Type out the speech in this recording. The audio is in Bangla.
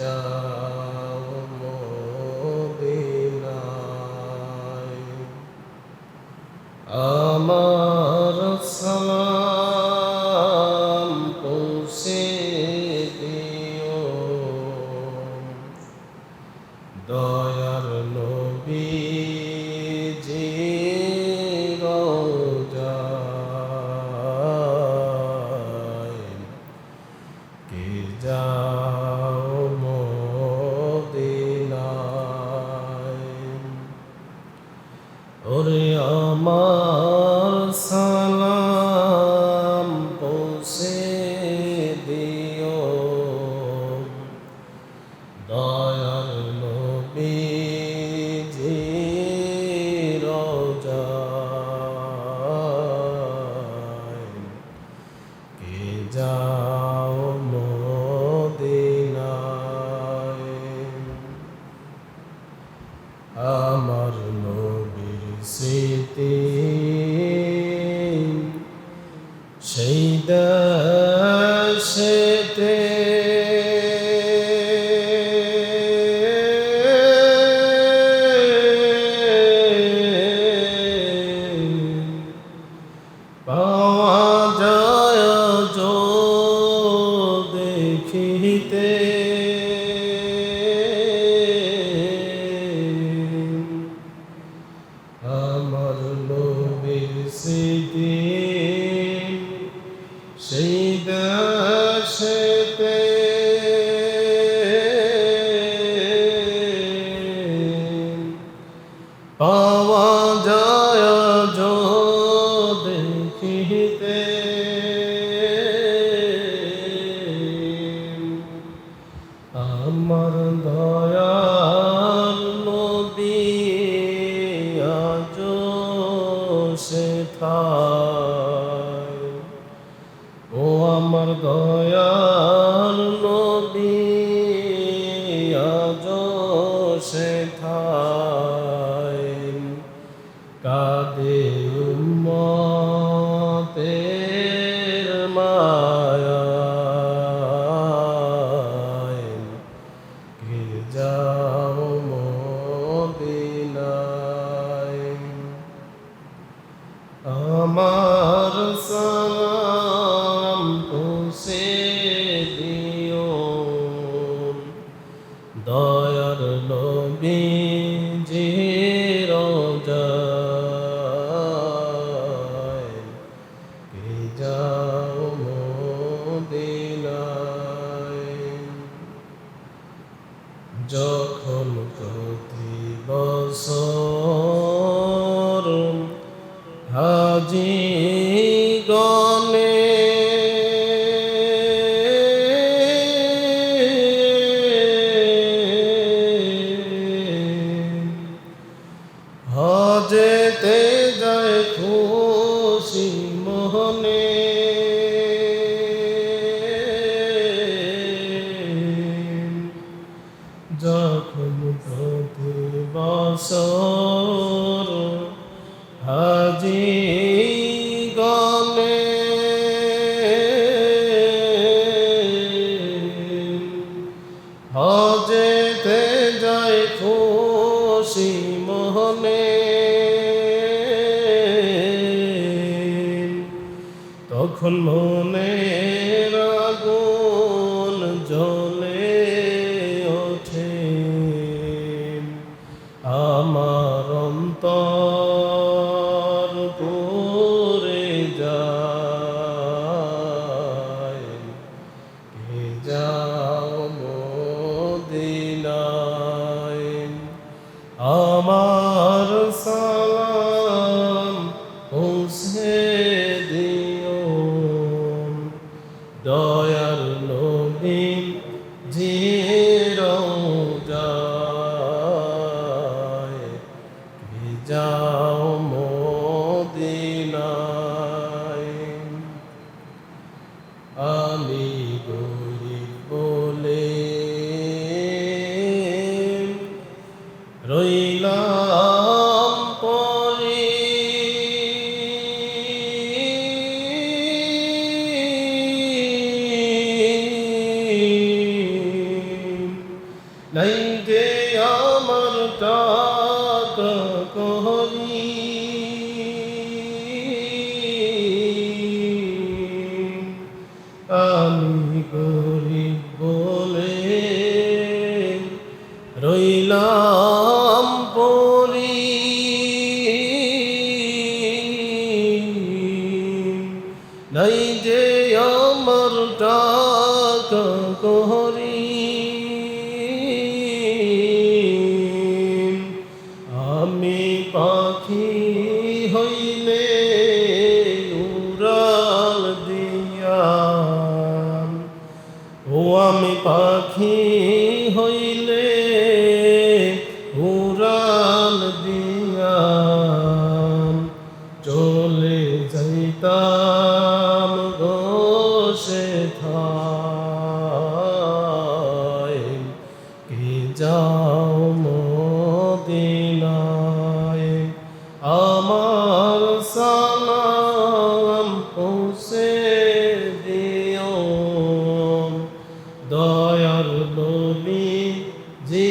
যাও মদিনায় আমার সালাম পৌঁছে ওরে আমার সালা। Oh, uh-huh. পাওয়া যায় দেখিতে। আমার দয়া আমার সালাম পৌঁছে দিও। দয়ার নবী যে যাও মদিনায়। যখন প্রতি বছর হাজির যখন মনে দয়াল নবী যে করি আমি গরিব বলে রইলাম পরি। নাই যে আমার টাকা চলে যাইতাম গোসে থায় কি যাও মদিনায়? আমার সালাম পৌঁছে দিও। দয়ার নবী জি